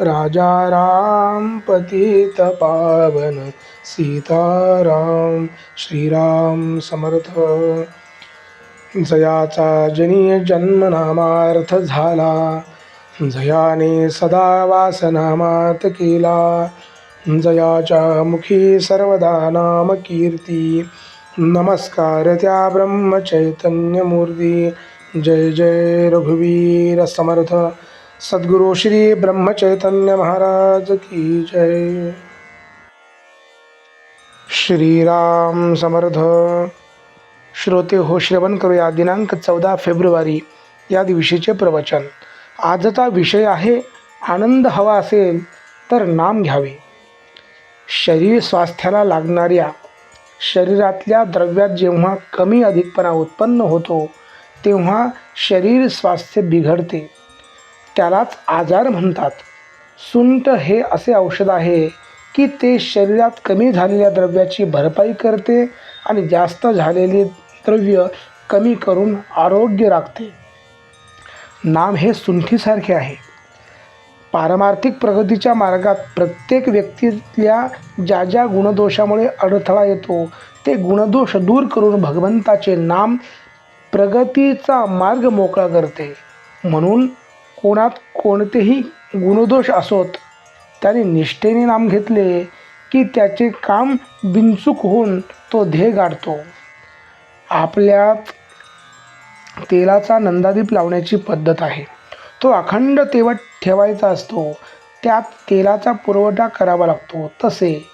राजा राम पतित पावन सीताराम श्रीराम समर्थ। जयाचा जनी जन्मनामार्थ झाला जयाने सदा वासनामात केला जयाच्या मुखी सर्वदा नाम कीर्ती। नमस्कार त्या ब्रह्मचैतन्यमूर्ती जय जय रघुवीर समर्थ। सद्गुरु श्री ब्रह्मचैतन्य महाराज की जय। श्रीराम समर्थ। श्रोते हो श्रवण करूया. दिनांक चौदा फेब्रुवारी या दिवशीचे प्रवचन. आजचा विषय आहे आनंद हवा असेल तर नाम घ्यावे. शरीर स्वास्थ्याला लागणाऱ्या शरीरातल्या द्रव्यात जेव्हा कमी अधिकपणा उत्पन्न होतो तेव्हा शरीर स्वास्थ्य बिघडते. त्यालाच आजार म्हणतात. सुंट हे असे औषध आहे की ते शरीरात कमी झालेल्या द्रव्याची भरपाई करते आणि जास्त झालेले द्रव्य कमी करून आरोग्य राखते. नाम हे सुंठीसारखे आहे. पारमार्थिक प्रगतीच्या मार्गात प्रत्येक व्यक्तीतल्या ज्या ज्या गुणदोषामुळे अडथळा येतो ते गुणदोष दूर करून भगवंताचे नाम प्रगतीचा मार्ग मोकळा करते. म्हणून कोणात कोणतेही गुणदोष असोत त्याने निष्ठेने नाम घेतले की त्याचे काम बिनचूक होऊन तो ध्येय गाठतो आपल्यात तेलाचा नंदादीप लावण्याची पद्धत आहे. तो अखंड तेवट ठेवायचा असतो. त्यात तेलाचा पुरवठा करावा लागतो. तसे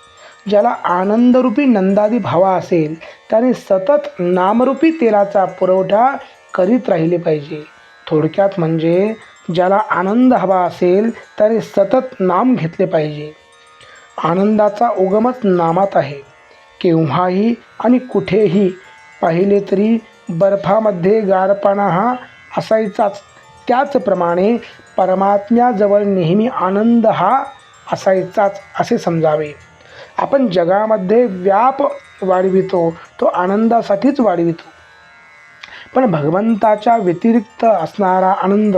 ज्याला आनंदरूपी नंदादीप हवा असेल त्याने सतत नामरूपी तेलाचा पुरवठा करीत राहिले पाहिजे. थोडक्यात म्हणजे ज्याला आनंद हवा असेल त्याने सतत नाम घेतले पाहिजे. आनंदाचा उगमच नामात आहे. केव्हाही आणि कुठेही पाहिले तरी बर्फामध्ये गारपणा हा असायचाच. त्याचप्रमाणे परमात्म्याजवळ नेहमी आनंद हा असायचाच असे समजावे. आपण जगामध्ये व्याप वाढवितो तो आनंदासाठीच वाढवितो. पण भगवंताच्या व्यतिरिक्त असणारा आनंद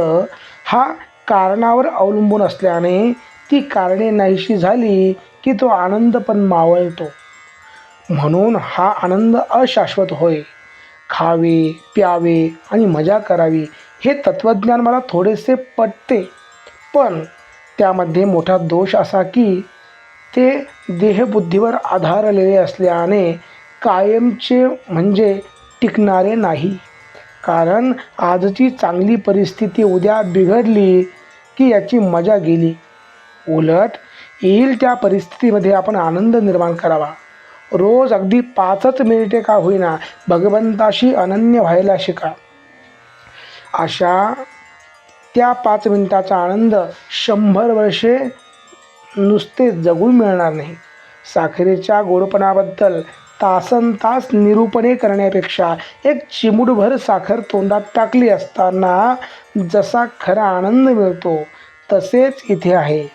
हा कारणावर अवलंबून असल्याने ती कारणे नाहीशी झाली की तो आनंद पण मावळतो. म्हणून हा आनंद अशाश्वत होय. खावे प्यावे आणि मजा करावी हे तत्त्वज्ञान मला थोडेसे पटते. पण त्यामध्ये मोठा दोष असा की ते देहबुद्धीवर आधारलेले असल्याने कायमचे म्हणजे टिकणारे नाही. कारण आजची चांगली परिस्थिती उद्या बिघडली की याची मजा गेली. उलट येईल त्या परिस्थितीमध्ये आपण आनंद निर्माण करावा. रोज अगदी पाचच मिनिटे का होईना भगवंताशी अनन्य व्हायला शिका. अशा त्या पाच मिनिटाचा आनंद शंभर वर्षे नुसते जगून मिळणार नाही. साखरेच्या गोडपणाबद्दल तासन तास निरूपणे करण्यापेक्षा एक चिमूटभर साखर तोंडात टाकली असताना जसा खरा आनंद मिळतो तसेच इथे आहे.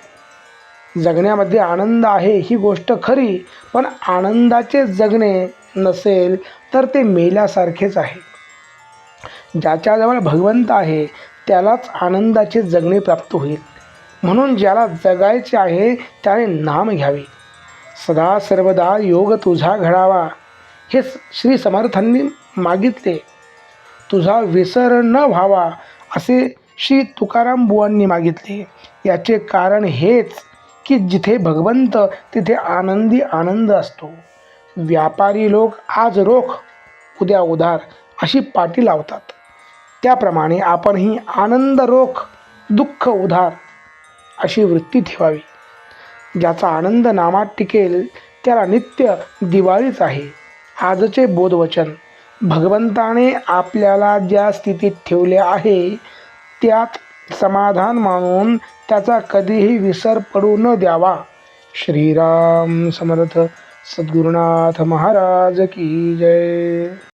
जगण्यामध्ये आनंद आहे ही गोष्ट खरी पण आनंदाचे जगणे नसेल तर ते मेल्यासारखेच आहे. ज्याच्याजवळ भगवंत आहे त्यालाच आनंदाचे जगणे प्राप्त होईल. म्हणून ज्याला जगायचे आहे त्याने नाम घ्यावे. सदा सर्वदा योग तुझा घडावा. हे श्री समर्थांनी मागितले. तुझा विसर न व्हावा असे श्री तुकाराम बुवांनी मागितले. याचे कारण हेच की जिथे भगवंत तिथे आनंदी आनंद असतो. व्यापारी लोक आज रोख उद्या उधार अशी पाटी लावतात. त्याप्रमाणे आपणही आनंद रोख दुःख उधार अशी वृत्ती ठेवावी. ज्याचा आनंद नामात टिकेल त्याला नित्य दिवाळीच आहे. आजचे बोधवचन. भगवंताने आपल्याला ज्या स्थितीत ठेवले आहे त्यात समाधान मानून त्याचा कधीही विसर पडू न द्यावा. श्रीराम समर्थ. सद्गुरुनाथ महाराज की जय.